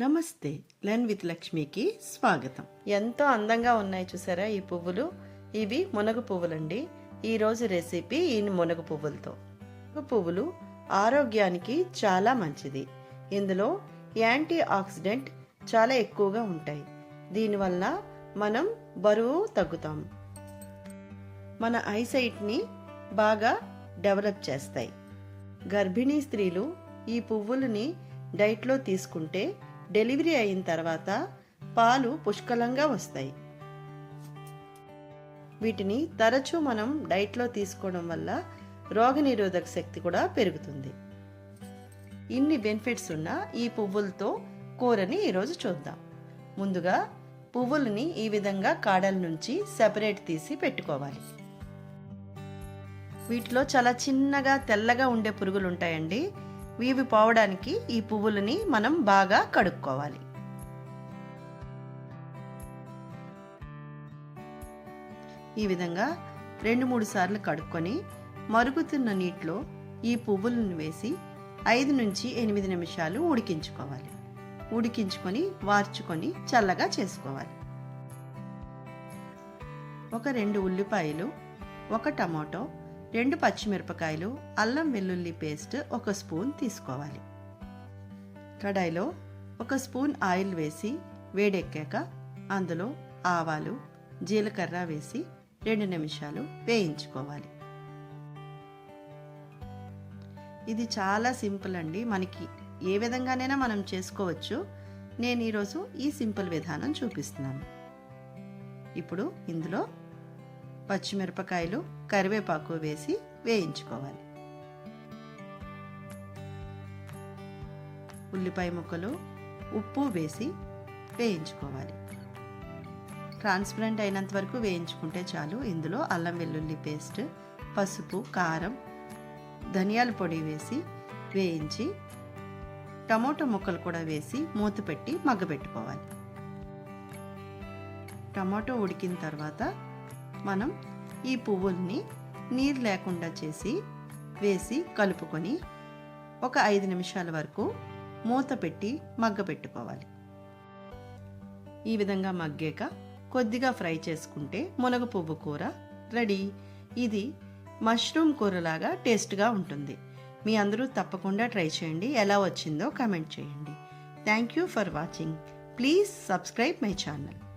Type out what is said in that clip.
నమస్తే లెన్ విత్ లక్ష్మికి స్వాగతం. ఎంతో అందంగా ఉన్నాయి చూసారా ఈ పువ్వులు? ఇవి మునగ పువ్వులండి. ఈరోజు రెసిపీ ఈ మునగ పువ్వులతో. పువ్వులు ఆరోగ్యానికి చాలా మంచిది. ఇందులో యాంటీ ఆక్సిడెంట్ చాలా ఎక్కువగా ఉంటాయి. దీనివల్ల మనం బరువు తగ్గుతాం. మన ఐసైట్ని బాగా డెవలప్ చేస్తాయి. గర్భిణీ స్త్రీలు ఈ పువ్వులని డైట్లో తీసుకుంటే డెలివరీ అయిన తర్వాత పాలు పుష్కలంగా వస్తాయి. వీటిని తరచూ మనం డైట్లో తీసుకోవడం వల్ల రోగనిరోధక శక్తి కూడా పెరుగుతుంది. ఇన్ని బెనిఫిట్స్ ఉన్న ఈ పువ్వులతో కూరని ఈరోజు చూద్దాం. ముందుగా పువ్వులని ఈ విధంగా కాడల నుంచి సెపరేట్ తీసి పెట్టుకోవాలి. వీటిలో చాలా చిన్నగా తెల్లగా ఉండే పురుగులు ఉంటాయండి వీవి పోవడానికి ఈ పువ్వులని మనం బాగా కడుక్కోవాలి. ఈ విధంగా రెండు మూడు సార్లు కడుక్కొని మరుగుతున్న నీటిలో ఈ పువ్వులను వేసి ఐదు నుంచి ఎనిమిది నిమిషాలు ఉడికించుకోవాలి. ఉడికించుకొని వార్చుకొని చల్లగా చేసుకోవాలి. ఒక రెండు ఉల్లిపాయలు ఒక టమాటో రెండు పచ్చిమిరపకాయలు అల్లం వెల్లుల్లి పేస్ట్ ఒక స్పూన్ తీసుకోవాలి. కడాయిలో ఒక స్పూన్ ఆయిల్ వేసి వేడెక్కాక అందులో ఆవాలు జీలకర్ర వేసి రెండు నిమిషాలు వేయించుకోవాలి. ఇది చాలా సింపుల్ అండి. మనకి ఏ విధంగానైనా మనం చేసుకోవచ్చు. నేను ఈరోజు ఈ సింపుల్ విధానం చూపిస్తున్నాను. ఇప్పుడు ఇందులో పచ్చిమిరపకాయలు కరివేపాకు వేసి వేయించుకోవాలి. ఉల్లిపాయ ముక్కలు ఉప్పు వేసి వేయించుకోవాలి. ట్రాన్స్పరెంట్ అయినంత వరకు వేయించుకుంటే చాలు. ఇందులో అల్లం వెల్లుల్లి పేస్ట్ పసుపు కారం ధనియాల పొడి వేసి వేయించి టమోటా ముక్కలు కూడా వేసి మూత పెట్టి మగ్గబెట్టుకోవాలి టమాటో ఉడికిన తర్వాత మనం ఈ పువ్వుల్ని నీరు లేకుండా చేసి వేసి కలుపుకొని ఒక ఐదు నిమిషాల వరకు మూత పెట్టి మగ్గబెట్టుకోవాలి ఈ విధంగా మగ్గాక కొద్దిగా ఫ్రై చేసుకుంటే మునగ పువ్వు కూర రెడీ. ఇది మష్రూమ్ కూరలాగా టేస్ట్గా ఉంటుంది. మీ అందరూ తప్పకుండా ట్రై చేయండి. ఎలా వచ్చిందో కమెంట్ చేయండి. Thank you for watching. Please subscribe my channel.